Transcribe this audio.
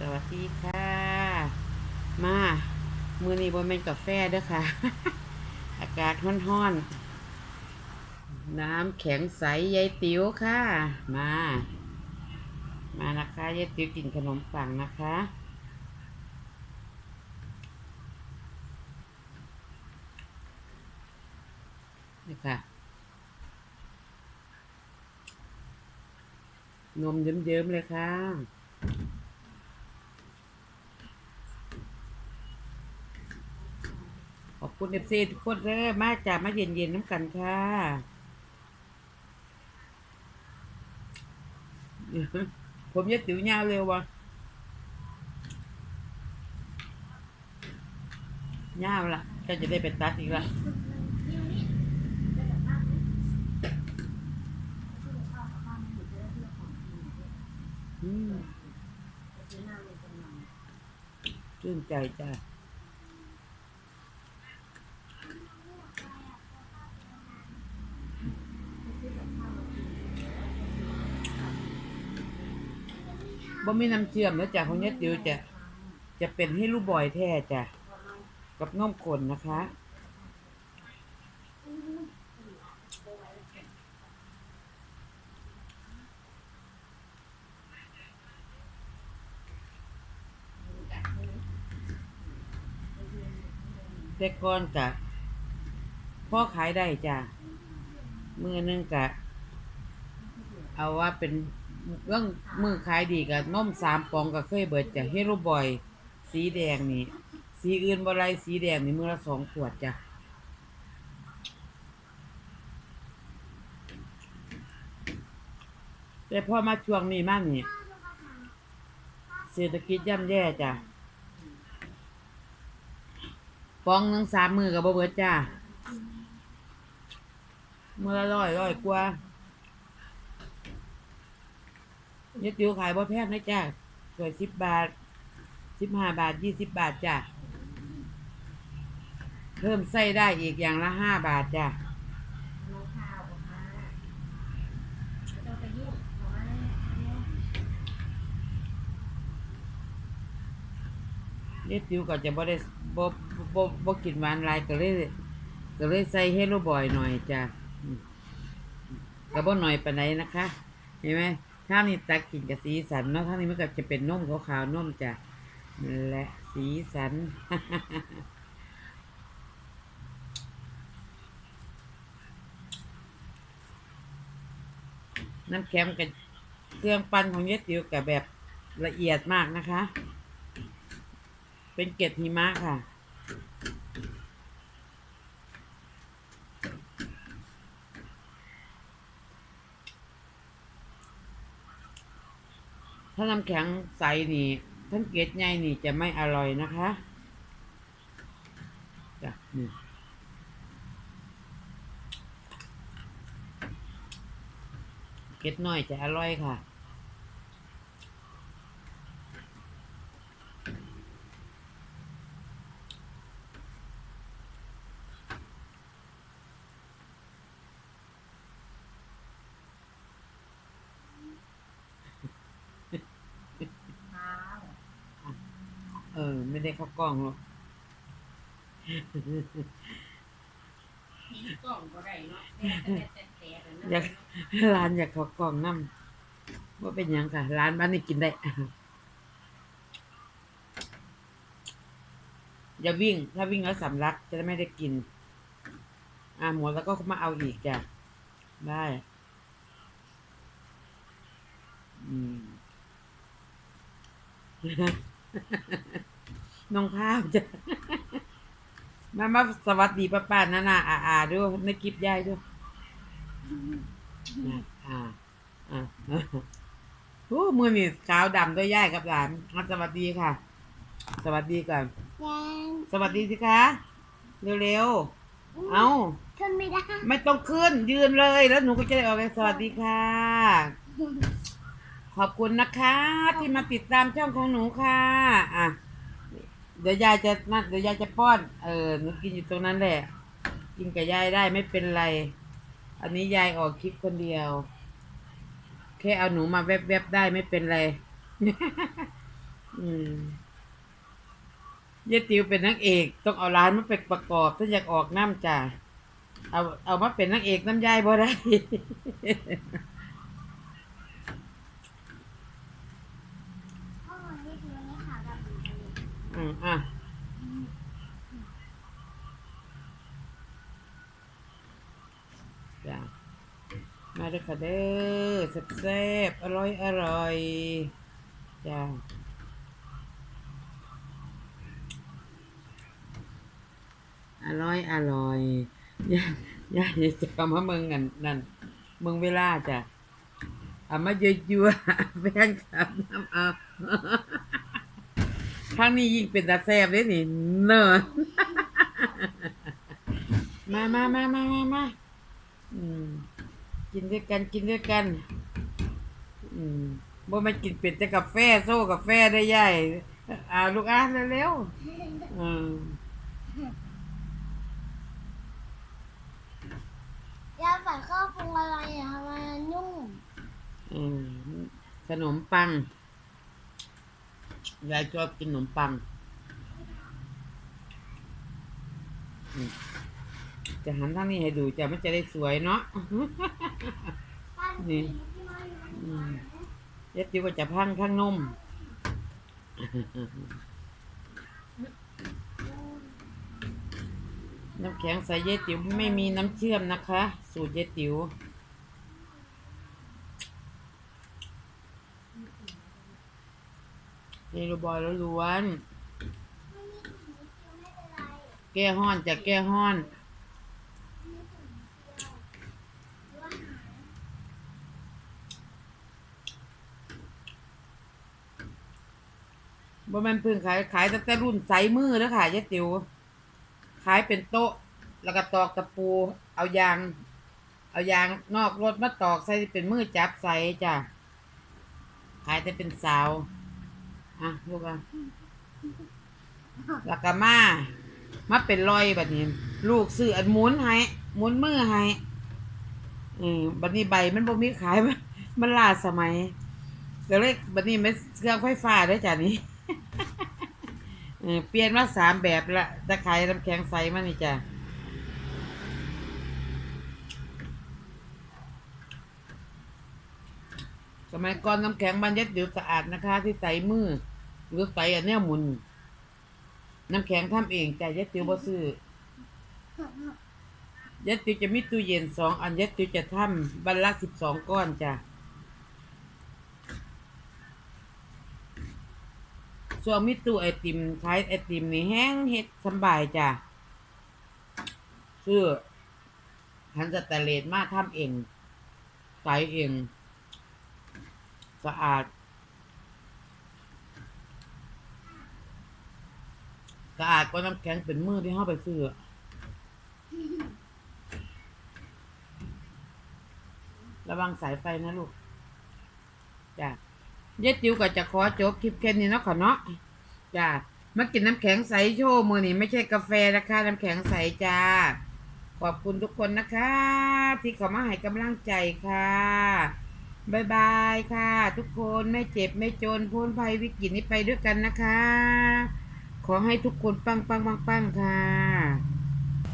สวัสดีค่ะ มามือนี้บนเป็นกาแฟเด้อค่ะ อากาศร้อนๆ น้ำแข็งใสยายติ๋วค่ะ มา มานะคะยายติ๋วกินขนมปังนะคะนี่ค่ะนมเยิ้มๆเลยค่ะ ขอบ คุณเอฟซีทุกคนเด้อมาจากมาเย็นๆน้ำกันค่ะผมยัดติ๋วยาวเร็ววะยาวละก็จะได้ไปตัดอีกละอืมชื่นใจจ้า บ่มีน้ำเชื่อมแล้วจ้ะของเนี้ยจิ๋วจะจะเป็นให้ลูกบอยแท้จ้ะกับน้มข้นนะคะแต่ก่อนกะพ่อขายได้จ้ะมือนึงกะ เอาว่าเป็น เรื่องมือขายดีกับนมสามปองก็เคยเบิดจ้ะเฮโรบอย สีแดงนี่ สีอื่นบ่ไรสีแดงนี่มือละสองขวดจ้ะแต่พอมาช่วงนี้มั่นนี่เศรษฐกิจย่ำแย่จ้ะปองหนึ่งสามมือกับบ่เบิดจ้ะมือละร้อยร้อยกว่า ยึดติวขายบ่แพงนะจ้ะสวยสิบบาทสิบห้าบาทยี่สิบบาทจ้ะ เพิ่มไส้ได้อีกอย่างละห้าบาทจ้ะเล็ดติวก็จะบ่ได้บ่บ่บ่กินหวานลายก็เลยก็เลยใส่เฮโลบอยหน่อยจ้ะก็บ่หน่อยปานใดนะคะ เห็นไหม ถ้าวนี่ตักกินกับสีสันเนาะถ้านี้มันก็จะเป็นนมขาวๆนมจ้ะและสีสันน้ำแข็งกับเครื่องปั้นของเยติวกับแบบละเอียดมากนะคะ เป็นเกล็ดหิมะค่ะ ถ้าน้ำแข็งใสนี่ท่านเกล็ดใหญ่นี่จะไม่อร่อยนะคะจ้ะนี่เกล็ดน้อยจะอร่อยค่ะ เออ ไม่ได้เข้ากล้องหรอกกล่องก็ได้เนาะแต่แต่แต่แต่อยากร้านอยากเข้ากล้องน้ำว่าเป็นหยังค่ะร้านบ้านนี้กินได้อย่าวิ่ง ถ้าวิ่งแล้วสำลักจะได้ไม่ได้กิน อ่าหมดแล้วก็มาเอาอีกจ้ะได้อืม น้องข้าวจ้ะมามาสวัสดีป้าป้านานาอาอาด้วยในคลิปยายด้วยนะอ่าอ่าโอ้มือนี่ขาวดำด้วยยายกับหลานมาสวัสดีค่ะ สวัสดีก่อนยังสวัสดีสิคะเร็วๆเอาขึ้นไม่ได้ไม่ต้องขึ้นยืนเลย แล้วหนูก็จะได้ออกไปสวัสดีค่ะ ขอบคุณนะคะ ที่มาติดตามช่องของหนูค่ะ อะ เดี๋ยวยายจะนั่นเดี๋ยวยายจะป้อน เออหนูกินอยู่ตรงนั้นแหละ กินกับยายได้ไม่เป็นไร อันนี้ยายออกคลิปคนเดียว แค่เอาหนูมาแวบๆได้ไม่เป็นไร อืมยายติวเป็นนางเอก ต้องเอาร้านมาเป็นประกอบถ้าอยากออกน้ำจ้ะเอาเอามาเป็นนางเอกน้ำยายบ่ได้ พ่อนี่คือวันนี้ขาวดำเหมือนกันเลย อืมอะจ้ะมาเด้อค่ะเด้อแซ่บๆอร่อยอร่อยจ้ะอร่อยอร่อยย่าย่าอย่าจะมาเมืองกันนั่นเมืองเวลาจ้ะเอามาเยั่วๆแฟนคลับน้ำเอา ครั้งนี้ยิ่งเป็นตาแซบเลยนี่เนอะมามามามามามาอืมกินด้วยกันกินด้วยกัน อืมบ่มากินเป็ดแต่กาแฟโซ่กาแฟได้ใหญ่อ่าลูกอะเร็วๆอืมยาใส่ข้าวปรุงอะไรอะทำไมมันนุ่มอืมขนมปัง ยายชอบกินขนมปังอืมจะหันทางนี้ให้ดูจะมันจะได้สวยเนาะปั้นนี่ที่มันอืมเย็ดติวก็จะพังข้างนมน้ำแข็งใส่เย็ดติ๋วไม่มีน้ำเชื่อมนะคะ สูตรเย็ดติ๋ว เฮโรบอยแล้วล้วนแก้ห้อนจากแก้ห้อนบ่แมันเพิ่งขายขายตั้งแต่รุ่นใสมือแล้วค่ะยายติ๋วขายเป็นโต๊ะ แล้วก็ตอกตะปู เอายาง เอายางนอกรถมาตอกใส่เป็นมือจับใส่จ้ะขายแต่เป็นสาว อะลูกอะแล้วก็มา มาเป็นรอยแบบนี้ ลูกซื้ออันหมุนให้หมุนมือให้อืมบัดนี้ใบมันบ่มีขายมันมันลาสมัยก็เลยบัดนี้มันเครื่องไฟฟ้าเด้จ้ะนี่เอเปลี่ยนมาสามแบบละตะไคร้น้ำแข็งใสมานี่จ้ะ มัยก่อนน้ำแข็งบานเย็ดเดี๋ยวสะอาดนะคะ ที่ใส่มือหรือใส่อันเนี้ยหมุน น้ำแข็งทำเองจ้ะเย็ดติวบ่ซื้อเย็ดติวจะมีตู้เย็นสองอันเย็ดติวจะทำบันละสิบสองก้อนจ้ะส่วนมิตู้ไอติมขายไอติมนี่แห้งเฮ็ดสบายจ้ะซื้อหันสแตเลสมาทำเองใส่เอง สะอาด สะอาดกว่าน้ำแข็งเป็นมือที่เข้าไปซื้อระวังสายไฟนะลูกจ้ะเย็ดจิ๋วก็จะขอจบคลิปแค่นี้เนาะค่ะเนาะจ้ามากินน้ำแข็งใสโชว์มือนี่ไม่ใช่กาแฟนะคะ น้ำแข็งใสจ้า ขอบคุณทุกคนนะคะ ที่เขามาให้กำลังใจค่ะ บายบายค่ะ ทุกคนไม่เจ็บไม่จนพ้นภัยวิกฤตนี้ไปด้วยกันนะคะ ขอให้ทุกคนปังปังปังปังค่ะ